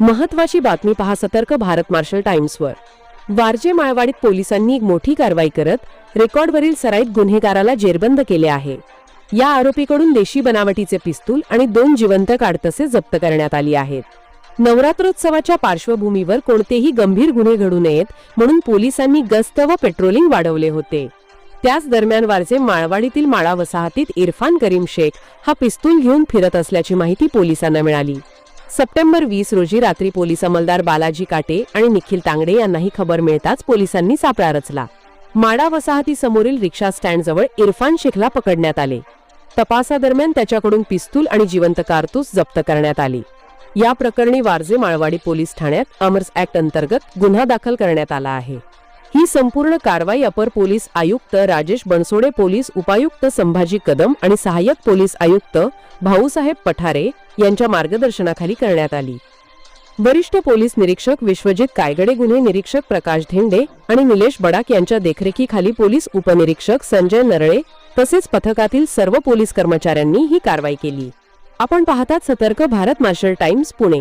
महत्वाची बातमी पहा सतर्क भारत मार्शल टाइम्सवर. वारजे माळवाडीत पोलिसांनी एक मोठी कारवाई करत रेकॉर्डवरील सराईत गुन्हेगाराला जेरबंद केले आहे. या आरोपीकडून देशी बनावटीचे पिस्तूल आणि दोन जिवंत काडतसे जप्त करण्यात आली आहेत. नवरात्रोत्सवाच्या पार्श्वभूमीवर कोणतेही गंभीर गुन्हे घडू नयेत म्हणून पोलिसांनी गस्त व पेट्रोलिंग वाढवले होते. त्याच दरम्यान वारजे माळवाडीतील माळा वसाहतीत इरफान करीम शेख हा पिस्तूल घेऊन फिरत असल्याची माहिती पोलिसांना मिळाली. सप्टेंबर वीस रोजी रात्री पोलीस अंमलदार बालाजी काटे आणि निखिल तांगडे यांनाही खबर मिळताच पोलिसांनी सापळा रचला. माडा वसाहतीसमोरील रिक्षा स्टँडजवळ इरफान शेखला पकडण्यात आले. तपासादरम्यान त्याच्याकडून पिस्तूल आणि जिवंत कारतूस जप्त करण्यात आली. या प्रकरणी वारजे माळवाडी पोलीस ठाण्यात अमर्स ऍक्ट अंतर्गत गुन्हा दाखल करण्यात आला आहे. ही संपूर्ण कारवाई अपर पोलीस आयुक्त राजेश बनसोडे पोलीस उपायुक्त संभाजी कदम आणि सहाय्यक पोलीस आयुक्त भाऊसाहेब पठारे यांच्या मार्गदर्शनाखाली करण्यात आली. वरिष्ठ पोलीस निरीक्षक विश्वजित कायगडे गुन्हे निरीक्षक प्रकाश धेंडे आणि निलेश बडाक यांच्या देखरेखीखाली पोलीस उपनिरीक्षक संजय नरळे तसेच पथकातील सर्व पोलीस कर्मचाऱ्यांनी ही कारवाई केली. आपण पाहतात सतर्क भारत मार्शल टाइम्स पुणे.